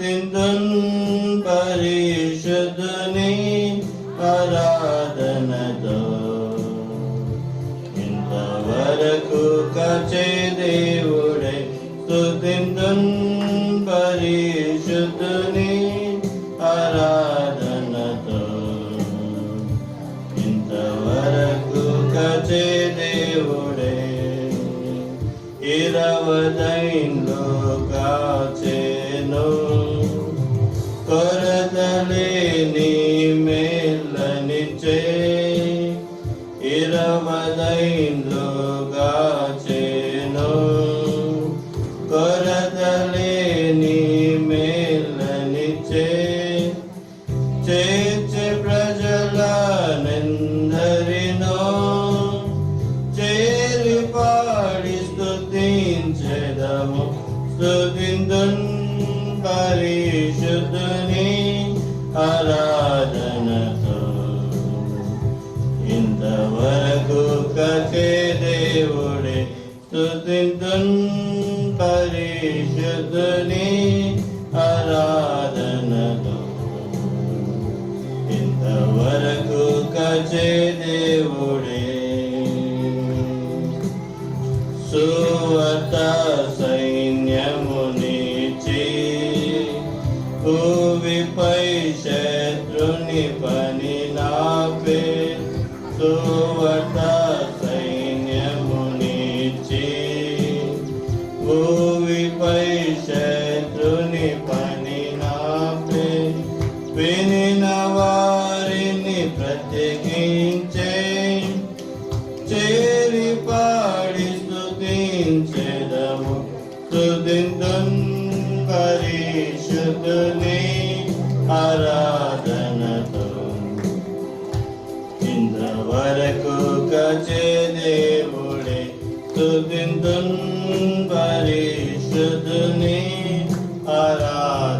స్తుతింతున్ పరిశుద్ధుని ఆరాధనతో ఇంతవరకు కచే దేవుడే స్తుతింతున్ పరిశుద్ధుని పరిశుద్ధుని ఆరాధనతో ఇంతవరకు కచే దేవుడే స్తుతిందున్ పరిశుద్ధుని ఆరాధనతో ఇంతవరకు కచే దేవుడే సువత సువత సైన్యమునిచి భూమిపై శత్రుని పని నాపే వినిన వారిని ప్రత్యేకించే చేరి పాడి స్తుతించెదము స్తుతింతున్ పరిశుద్ధుని ఆరాధనతో స్తుతింతున్ పరిశుద్ధుని ఆరాధనతో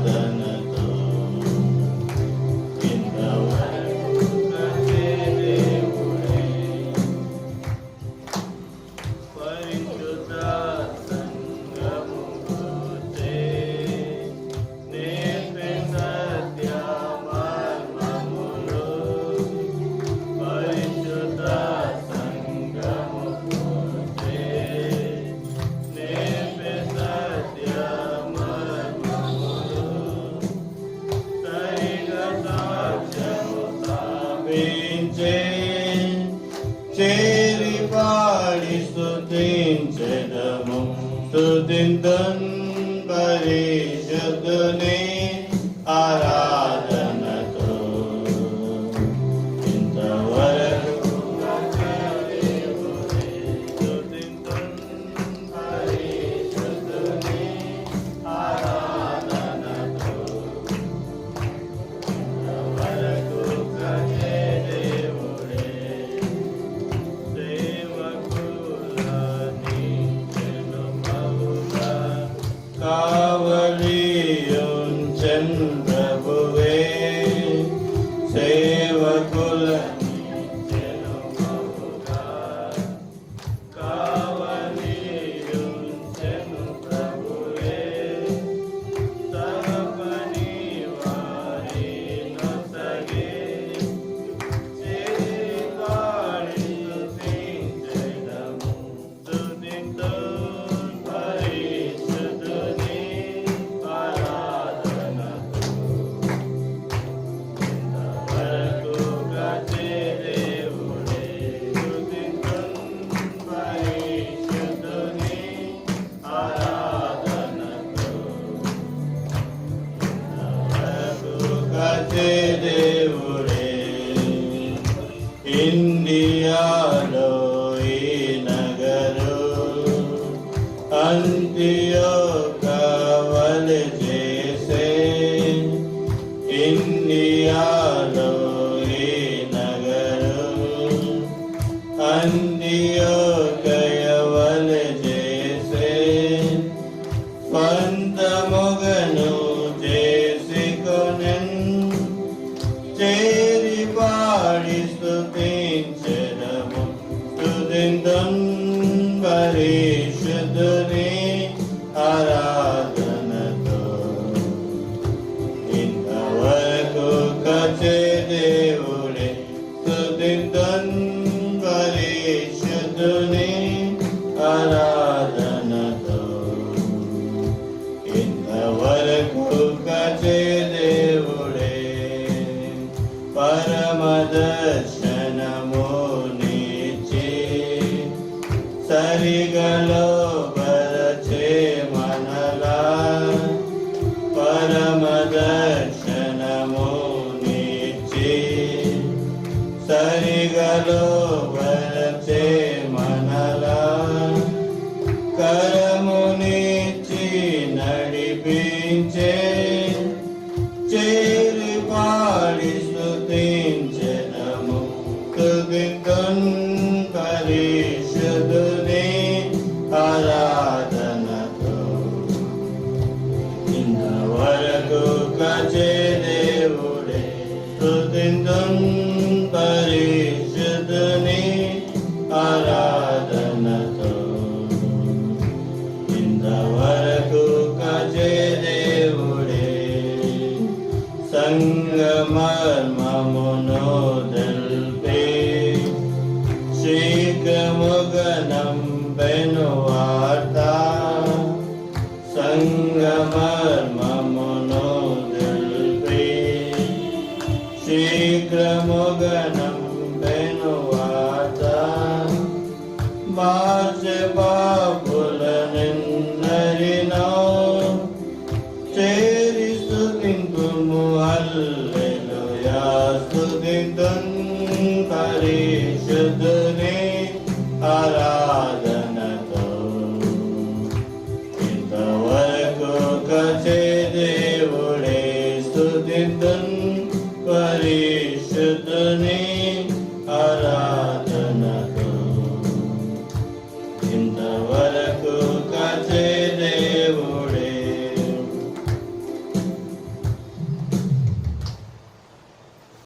పరిశుద్ధుని ఆరాధనతో ఇండియాలో ఈ నగరు అంత్యో కావలి చేసే ఇండియాలో ఈ నగరు అంత్యో కయవలి చేసే పంతముగను చేసి కొనెన్ कल्पेशरमं सुदिन्दं वरेशदरे आराधनत इन्दवरको कचे देवुले सुदिन्दं वरेशदरे आराधनत इन्दवरको कचे చించే మార్చ బాబుల నిన్నరినా చేరి స్థుతింతుము అల్లెలుయా స్థుతింతుం పరిశుద్ధుని ఆరాధనతో ఇంతవరకు కచే దేవుడే స్థుతింతుం పరిశుద్ధుని ఆరాధన